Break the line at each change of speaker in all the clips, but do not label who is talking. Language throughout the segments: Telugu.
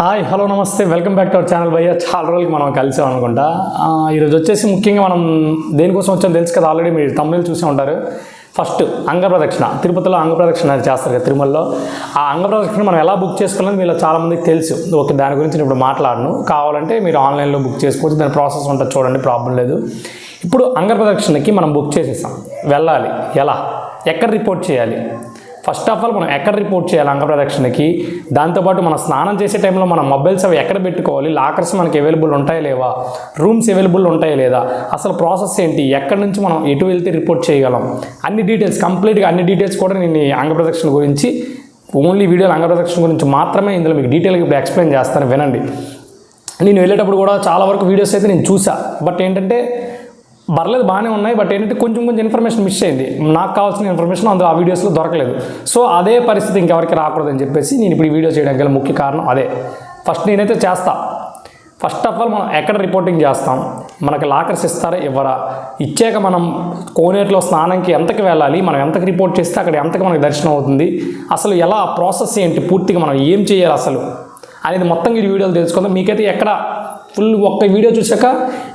హాయ్ హలో నమస్తే. Welcome back to our channel భయ్య. చాలా రోజులకి మనం కలిసాం అనుకుంటా. ఈరోజు వచ్చేసి ముఖ్యంగా మనం దేనికోసం వచ్చాం తెలుసు కదా ఆల్రెడీ మీరు తమిళ చూసే ఉంటారు. ఫస్ట్ అంగప్రదక్షిణ. తిరుపతిలో అంగప్రదక్షిణ అనేది చేస్తారు కదా తిరుమలలో. ఆ అంగప్రదక్షిణ మనం ఎలా బుక్ చేసుకోవాలని మీలో చాలామందికి తెలుసు. ఓకే దాని గురించి నేను ఇప్పుడు మాట్లాడను. కావాలంటే మీరు ఆన్లైన్లో బుక్ చేసుకోవచ్చు. దాని ప్రాసెస్ ఉంటుంది చూడండి ప్రాబ్లం లేదు. ఇప్పుడు అంగప్రదక్షిణకి మనం బుక్ చేసేసాం. వెళ్ళాలి. ఎలా? ఎక్కడ రిపోర్ట్ చేయాలి? ఫస్ట్ ఆఫ్ ఆల్ మనం ఎక్కడ రిపోర్ట్ చేయాలి అంగప్రదక్షిణకి దాంతోపాటు మనం స్నానం చేసే టైంలో మన మొబైల్స్ అవి ఎక్కడ పెట్టుకోవాలి? లాకర్స్ మనకి అవైలబుల్ ఉంటాయా లేవా? రూమ్స్ అవైలబుల్ ఉంటాయా లేదా? అసలు ప్రాసెస్ ఏంటి? ఎక్కడి నుంచి మనం ఎటు వెళ్తే రిపోర్ట్ చేయగలం? అన్ని డీటెయిల్స్ కంప్లీట్గా అన్ని డీటెయిల్స్ కూడా నేను ఈ అంగప్రదక్షిణ గురించి ఓన్లీ వీడియోలు అంగప్రదక్షిణ గురించి మాత్రమే ఇందులో మీకు డీటెయిల్గా ఇప్పుడు ఎక్స్ప్లెయిన్ చేస్తాను. వినండి. నేను వెళ్ళేటప్పుడు కూడా చాలా వరకు వీడియోస్ అయితే నేను చూసా. బట్ ఏంటంటే పర్లేదు బాగానే ఉన్నాయి బట్ ఏంటంటే కొంచెం కొంచెం ఇన్ఫర్మేషన్ మిస్ అయింది. నాకు కావాల్సిన ఇన్ఫర్మేషన్ అందులో ఆ వీడియోస్లో దొరకలేదు. సో అదే పరిస్థితి ఇంకెవరికి రాకూడదని చెప్పేసి నేను ఇప్పుడు ఈ వీడియో చేయడానికి గల ముఖ్య కారణం అదే. ఫస్ట్ నేనైతే చేస్తా. ఫస్ట్ ఆఫ్ ఆల్ మనం ఎక్కడ రిపోర్టింగ్ చేస్తాం? మనకి లాకర్స్ ఇస్తారా? ఇవ్వరా? ఇచ్చాక మనం కోనేరులో స్నానంకి ఎంతకి వెళ్ళాలి? మనం ఎంతకి రిపోర్ట్ చేస్తే అక్కడ ఎంతకి మనకి దర్శనం అవుతుంది? అసలు ఎలా ప్రాసెస్ ఏంటి? పూర్తిగా మనం ఏం చేయాలి అసలు? అనేది మొత్తం ఈ వీడియోలు తెలుసుకుందాం. మీకైతే ఎక్కడ ఫుల్ ఒక్క వీడియో చూసాక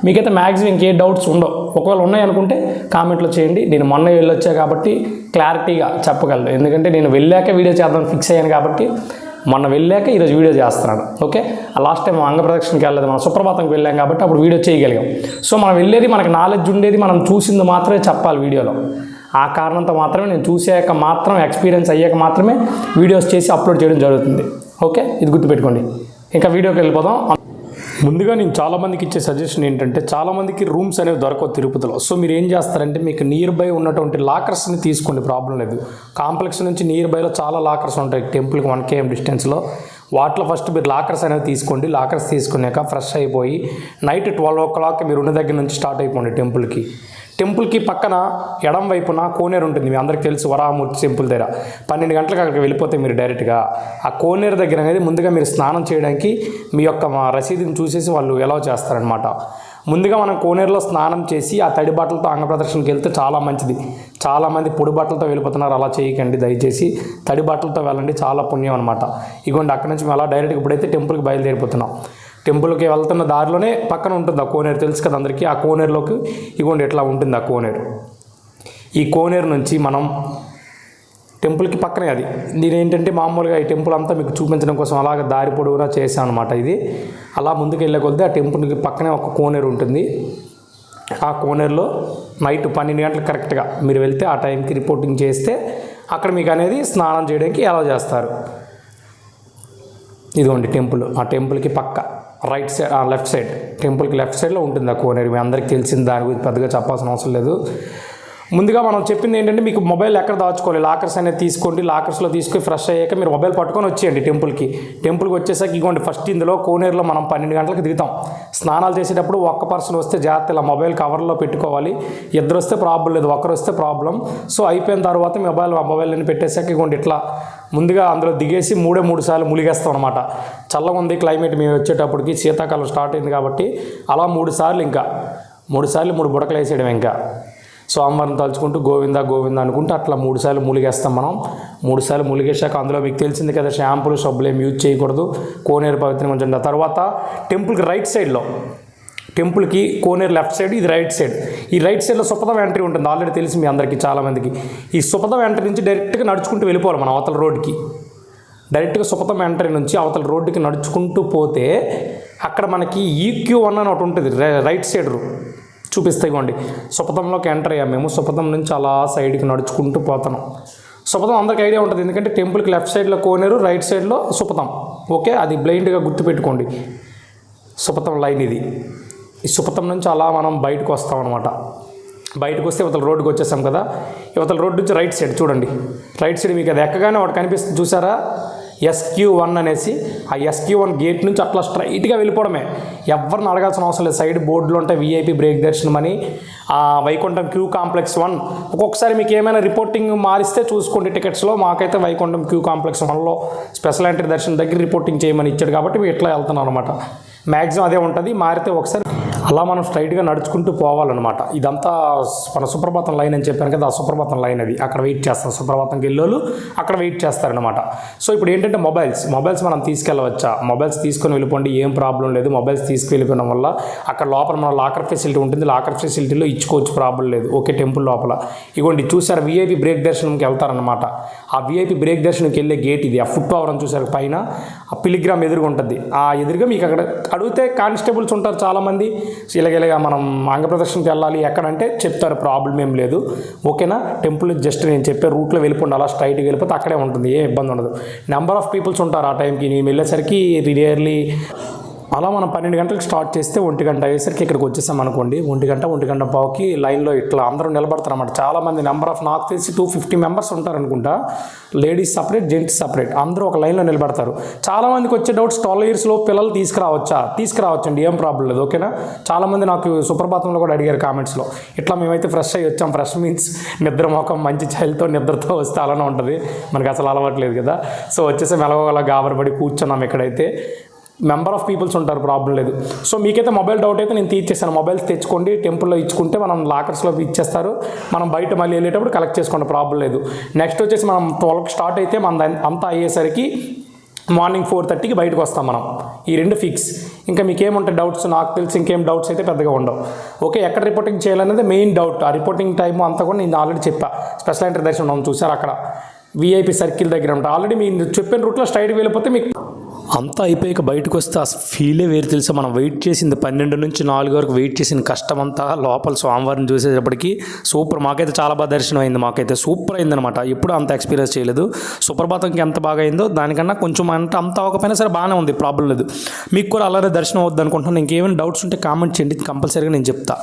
మీకైతే మ్యాక్సిమం ఇంకే డౌట్స్ ఉండవు. ఒకవేళ ఉన్నాయనుకుంటే కామెంట్లో చేయండి. నేను మొన్న వెళ్ళొచ్చా కాబట్టి క్లారిటీగా చెప్పగలను. ఎందుకంటే నేను వెళ్ళాక వీడియో చేద్దాం ఫిక్స్ అయ్యాను కాబట్టి మొన్న వెళ్ళాక ఈరోజు వీడియో చేస్తున్నాను. ఓకే? ఆ లాస్ట్ టైం అంగప్రదక్షిణకి వెళ్ళలేదు. మనం సుప్రభాతంకి వెళ్ళాం కాబట్టి అప్పుడు వీడియో చేయగలిగాం. సో మనం వెళ్ళేది మనకి నాలెడ్జ్ ఉండేది మనం చూసింది మాత్రమే చెప్పాలి వీడియోలో. ఆ కారణంతో మాత్రమే నేను చూసాక మాత్రం ఎక్స్పీరియన్స్ అయ్యాక మాత్రమే వీడియోస్ చేసి అప్లోడ్ చేయడం జరుగుతుంది. ఓకే? ఇది గుర్తుపెట్టుకోండి. ఇంకా వీడియోకి వెళ్ళిపోదాం. ముందుగా నేను చాలామందికి ఇచ్చే సజెషన్ ఏంటంటే చాలామందికి రూమ్స్ అనేవి దొరకవు తిరుపతిలో. సో మీరు ఏం చేస్తారంటే మీకు నియర్ బై ఉన్నటువంటి లాకర్స్ని తీసుకోండి ప్రాబ్లం లేదు. కాంప్లెక్స్ నుంచి నియర్ బైలో చాలా లాకర్స్ ఉంటాయి టెంపుల్కి వన్ కేఎం డిస్టెన్స్లో వాటిలో ఫస్ట్ మీరు లాకర్స్ అనేవి తీసుకోండి. లాకర్స్ తీసుకున్నాక ఫ్రెష్ అయిపోయి నైట్ ట్వెల్వ్ ఓ క్లాక్ మీరు ఉన్న దగ్గర నుంచి స్టార్ట్ అయిపోండి టెంపుల్కి టెంపుల్కి పక్కన ఎడం వైపున కోనేరు ఉంటుంది. మీ అందరికీ తెలుసు వరాహమూర్తి టెంపుల్ దగ్గర. పన్నెండు గంటలకు అక్కడికి వెళ్ళిపోతే మీరు డైరెక్ట్గా ఆ కోనేరు దగ్గర అనేది ముందుగా మీరు స్నానం చేయడానికి మీ యొక్క మా రసీదుని చూసేసి వాళ్ళు ఎలా చేస్తారనమాట ముందుగా మనం కోనేరులో స్నానం చేసి ఆ తడి బట్టలతో అంగ ప్రదర్శనకి వెళ్తే చాలా మంచిది. చాలామంది పొడి బట్టలతో వెళ్ళిపోతున్నారు. అలా చేయకండి దయచేసి. తడి బట్టలతో వెళ్ళండి. చాలా పుణ్యం అనమాట ఇగోండి అక్కడి నుంచి మేము అలా డైరెక్ట్గా ఇప్పుడైతే టెంపుల్కి బయలుదేరిపోతున్నాం. టెంపుల్కి వెళ్తున్న దారిలోనే పక్కన ఉంటుంది ఆ కోనేరు. తెలుసు కదా అందరికీ? ఆ కోనేరులోకి ఇగోండి ఇట్లా ఉంటుంది ఆ కోనేరు? ఈ కోనేరు నుంచి మనం టెంపుల్కి పక్కనే అది. నేను ఏంటంటే మామూలుగా ఈ టెంపుల్ అంతా మీకు చూపించడం కోసం అలాగ దారి పొడవునా చేశాను అనమాట ఇది. అలా ముందుకు వెళ్ళే కొద్దీ ఆ టెంపుల్కి పక్కనే ఒక కోనేరు ఉంటుంది. ఆ కోనేరులో నైట్ పన్నెండు గంటలకు కరెక్ట్గా మీరు వెళ్తే ఆ టైంకి రిపోర్టింగ్ చేస్తే అక్కడ మీకు అనేది స్నానం చేయడానికి అలా చేస్తారు. ఇదిగోండి టెంపుల్. ఆ టెంపుల్కి పక్క రైట్ సైడ్ లెఫ్ట్ సైడ్ టెంపుల్కి లెఫ్ట్ సైడ్లో ఉంటుంది ఆ కోనేరు. మీ అందరికీ తెలిసింది దాని గురించి పెద్దగా చెప్పాల్సిన అవసరం లేదు. ముందుగా మనం చెప్పింది ఏంటంటే మీకు మొబైల్ ఎక్కడ దాచుకోవాలి? లాకర్స్ అనేది తీసుకోండి లాకర్స్లో తీసుకొని ఫ్రెష్ అయ్యాక మీరు మొబైల్ పట్టుకొని వచ్చేయండి టెంపుల్కి. టెంపుల్కి వచ్చేసాక ఇగోండి ఫస్ట్ ఇందులో కోనేరులో మనం పన్నెండు గంటలకు దిగుతాం. స్నానాలు చేసేటప్పుడు ఒక్క పర్సన్ వస్తే జాగ్రత్త ఇలా మొబైల్ కవర్లో పెట్టుకోవాలి. ఇద్దరు వస్తే ప్రాబ్లం లేదు ఒకరు వస్తే ప్రాబ్లం సో అయిపోయిన తర్వాత మీ మొబైల్ మొబైల్ పెట్టేసాక పెట్టేశాక ఇగోండి ఇట్లా ముందుగా అందులో దిగేసి మూడే మూడు సార్లు ములిగేస్తాం అనమాట చల్లగా ఉంది క్లైమేట్ మేము వచ్చేటప్పటికి శీతాకాలం స్టార్ట్ అయింది కాబట్టి అలా మూడు సార్లు ఇంకా. మూడు సార్లు మూడు బుడకలు వేసేయడం ఇంకా. సోమవారం తలుచుకుంటూ గోవింద గోవింద అనుకుంటూ అట్లా మూడు సార్లు ములిగేస్తాం మనం. మూడు సార్లు ములిగేశాక అందులో మీకు తెలిసింది కదా షాంపూలు సబ్బులు ఏం యూజ్ చేయకూడదు. కోనేరు పవిత్రం కొంచెం తర్వాత టెంపుల్కి రైట్ సైడ్లో టెంపుల్కి కోనేరు లెఫ్ట్ సైడ్ ఇది రైట్ సైడ్. ఈ రైట్ సైడ్లో సుపదం ఎంట్రీ ఉంటుంది. ఆల్రెడీ తెలిసి మీ అందరికీ చాలామందికి ఈ సుపదం ఎంట్రీ నుంచి డైరెక్ట్గా నడుచుకుంటూ వెళ్ళిపోవాలి మనం అవతల రోడ్డుకి డైరెక్ట్గా సుపదం ఎంట్రీ నుంచి అవతల రోడ్డుకి నడుచుకుంటూ పోతే అక్కడ మనకి ఈక్యూ వన్ అని ఒకటి ఉంటుంది రైట్ సైడ్ చూపిస్తాయి చూపిస్తే సుపథంలోకి ఎంటర్ అయ్యాం మేము. సుపథం నుంచి అలా సైడ్కి నడుచుకుంటూ పోతాం సుపథం అందరికి ఐడియా ఉంటుంది. ఎందుకంటే టెంపుల్కి లెఫ్ట్ సైడ్లో కోనేరు రైట్ సైడ్లో సుపథం. ఓకే? అది బ్లైండ్గా గుర్తుపెట్టుకోండి. సుపథం లైన్ ఇది. ఈ సుపథం నుంచి అలా మనం బయటకు వస్తాం అనమాట బయటకు వస్తే ఇవతల రోడ్డుకి వచ్చేసాం కదా. ఇవతల రోడ్డు నుంచి రైట్ సైడ్ చూడండి. రైట్ సైడ్ మీకు అది ఎక్కగానే ఒకటి కనిపిస్తుంది. చూసారా? ఎస్క్యూ వన్ అనేసి ఆ ఎస్క్యూ వన్ గేట్ నుంచి అట్లా స్ట్రైట్గా వెళ్ళిపోవడమే. ఎవరిని అడగాల్సిన అవసరం లేదు. సైడ్ బోర్డులో ఉంటే వీఐపీ బ్రేక్ దర్శనం అని ఆ వైకుంఠం క్యూ కాంప్లెక్స్ వన్. ఒక్కొక్కసారి మీకు ఏమైనా రిపోర్టింగ్ మారిస్తే చూసుకోండి టికెట్స్లో. మాకైతే వైకుంఠం క్యూ కాంప్లెక్స్ వన్లో స్పెషల్ ఎంట్రీ దర్శనం దగ్గర రిపోర్టింగ్ చేయమని ఇచ్చాడు కాబట్టి మేము ఇట్లా వెళ్తున్నాం అనమాట మ్యాక్సిమం అదే ఉంటుంది. మారితే ఒకసారి అలా మనం స్ట్రైట్గా నడుచుకుంటూ పోవాలన్నమాట. ఇదంతా మన సుప్రభాతం లైన్ అని చెప్పాను కదా ఆ సుప్రభాతం లైన్ అది. అక్కడ వెయిట్ చేస్తాం సుప్రభాతంకి వెళ్ళోళ్ళు అక్కడ వెయిట్ చేస్తారనమాట సో ఇప్పుడు ఏంటంటే మొబైల్స్ మొబైల్స్ మనం తీసుకెళ్ళవచ్చా? మొబైల్స్ తీసుకొని వెళ్ళిపోండి ఏం ప్రాబ్లం లేదు. మొబైల్స్ తీసుకెళ్ళిపోవడం వల్ల అక్కడ లోపల మన లాకర్ ఫెసిలిటీ ఉంటుంది. లాకర్ ఫెసిలిటీలో ఇచ్చుకోవచ్చు ప్రాబ్లం లేదు. ఓకే టెంపుల్ లోపల. ఇగోండి చూసారు విఐపి బ్రేక్ దర్శనంకి వెళ్తారనమాట ఆ విఐపి బ్రేక్ దర్శనంకి వెళ్ళే గేట్ ఇది. ఆ ఫుట్ పవర్ అని చూసారు పైన? ఆ పిలిగ్రామ్ ఎదురుగా ఉంటుంది. ఆ ఎదురుగా మీకు అక్కడ అడిగితే కానిస్టేబుల్స్ ఉంటారు చాలామంది. ఇలాగ మనం అంగప్రదర్శనకి వెళ్ళాలి. ఎక్కడంటే చెప్తారు ప్రాబ్లం ఏం లేదు. ఓకేనా? టెంపుల్ జస్ట్ నేను చెప్పే రూట్లో వెళ్ళిపోండి. అలా స్ట్రైట్గా వెళ్ళిపోతే అక్కడే ఉంటుంది ఏ ఇబ్బంది ఉండదు. నెంబర్ ఆఫ్ పీపుల్స్ ఉంటారు ఆ టైంకి. నేను వెళ్ళేసరికి రియర్లీ అలా మనం పన్నెండు గంటలకు స్టార్ట్ చేస్తే ఒంటి గంట అయ్యేసరికి ఇక్కడికి వచ్చేసాం అనుకోండి. ఒంటి గంట ఒంటి గంట పావుకి లైన్లో ఇట్లా అందరూ నిలబడతారు చాలా మంది నెంబర్ ఆఫ్ నాకు తెలిసి టూ ఫిఫ్టీ మెంబర్స్ ఉంటారు అనుకుంటా లేడీస్ సపరేట్ జెంట్స్ సపరేట్. అందరూ ఒక లైన్లో నిలబడతారు. చాలా మందికి వచ్చే డౌట్స్ ట్వెల్వ్ ఇయర్స్లో పిల్లలు తీసుకురావచ్చా? తీసుకురావచ్చండి. ఏం ప్రాబ్లం లేదు. ఓకేనా? చాలా మంది నాకు సుప్రభాతంలో కూడా అడిగారు కామెంట్స్లో. ఇట్లా మేమైతే ఫ్రెష్ అయ్యి వచ్చాం. ఫ్రెష్ మీన్స్ నిద్ర మొఖం మంచి చైల్తో నిద్రతో వస్తే అలానే ఉంటుంది. మనకి అసలు అలవాట్లేదు కదా. సో వచ్చేసి. మెలగోలా గాబరపడి కూర్చున్నాం ఇక్కడైతే. మెంబర్ ఆఫ్ పీపుల్స్ ఉంటారు ప్రాబ్లం లేదు. సో మీకైతే మొబైల్ డౌట్ అయితే నేను తీర్చేసాను మొబైల్స్ తెచ్చుకోండి టెంపుల్లో ఇచ్చుకుంటే మనం లాకర్స్లో ఇచ్చేస్తారు. మనం బయట మళ్ళీ వెళ్ళేటప్పుడు కలెక్ట్ చేసుకోండి ప్రాబ్లం లేదు. నెక్స్ట్ వచ్చేసి మనం ట్వెల్వ్కి స్టార్ట్ అయితే మన అంతా అయ్యేసరికి మార్నింగ్ ఫోర్ థర్టీకి బయటకు వస్తాం మనం. ఈ రెండు ఫిక్స్ ఇంకా మీకు ఏముంటాయి డౌట్స్ నాకు తెలిసి ఇంకేం డౌట్స్ అయితే పెద్దగా ఉండవు. ఓకే ఎక్కడ రిపోర్టింగ్ చేయాలనేది మెయిన్ డౌట్ ఆ రిపోర్టింగ్ టైం అంతా కూడా నేను ఆల్రెడీ చెప్పా. స్పెషల్ ఇంటర్ దర్శనం చూసారు అక్కడ? విఐపి సర్కిల్ దగ్గర ఉంటాం. ఆల్రెడీ మీరు చెప్పిన రూట్లో స్ట్రైట్కి వెళ్ళిపోతే మీకు అంతా అయిపోయాక బయటకు వస్తే ఆ ఫీలే వేరు తెలుసా? మనం వెయిట్ చేసింది పన్నెండు నుంచి నాలుగు వరకు వెయిట్ చేసిన కష్టం అంతా లోపల స్వామివారిని చూసేటప్పటికి సూపర్. మాకైతే చాలా బాగా దర్శనం అయింది. మాకైతే సూపర్ అయిందనమాట ఎప్పుడు అంత ఎక్స్పీరియన్స్ చేయలేదు. సుప్రభాతంకి ఎంత బాగా అయిందో దానికన్నా కొంచెం అంటే అంత అవ్వకపోయినా సరే బాగానే ఉంది. ప్రాబ్లం లేదు. మీకు కూడా అలానే దర్శనం అవుద్ది అనుకుంటున్నాను. ఇంకేమైనా డౌట్స్ ఉంటే కామెంట్ చేయండి. కంపల్సరీగా నేను చెప్తా.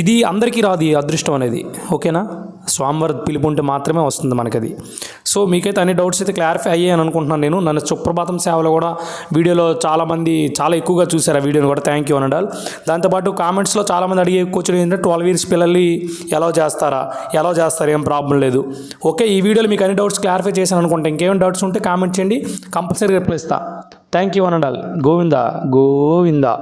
ఇది అందరికీ రాదు ఈ అదృష్టం అనేది ఓకేనా? స్వామివారి పిలుపు ఉంటే మాత్రమే వస్తుంది మనకది. సో మీకైతే అన్ని డౌట్స్ అయితే క్లారిఫై అయ్యాయని అనుకుంటున్నాను నేను. నన్ను సుప్రభాతం సేవలో కూడా వీడియోలో చాలామంది చాలా ఎక్కువగా చూశారు ఆ వీడియోని కూడా. థ్యాంక్ యూ అనండాల్. దాంతోపాటు కామెంట్స్లో చాలామంది అడిగే క్వశ్చన్ ఏంటంటే ట్వెల్వ్ ఇయర్స్ పిల్లల్ని ఎలా చేస్తారా? ఎలా చేస్తారు? ఏం ప్రాబ్లం లేదు. ఓకే ఈ వీడియోలో మీకు అన్ని డౌట్స్ క్లారిఫై చేశాను అనుకుంటే ఇంకేమైనా డౌట్స్ ఉంటే కామెంట్ చేయండి. కంపల్సరీ రిప్లై ఇస్తా. థ్యాంక్ యూ అనండాల్. గోవిందా గోవిందా.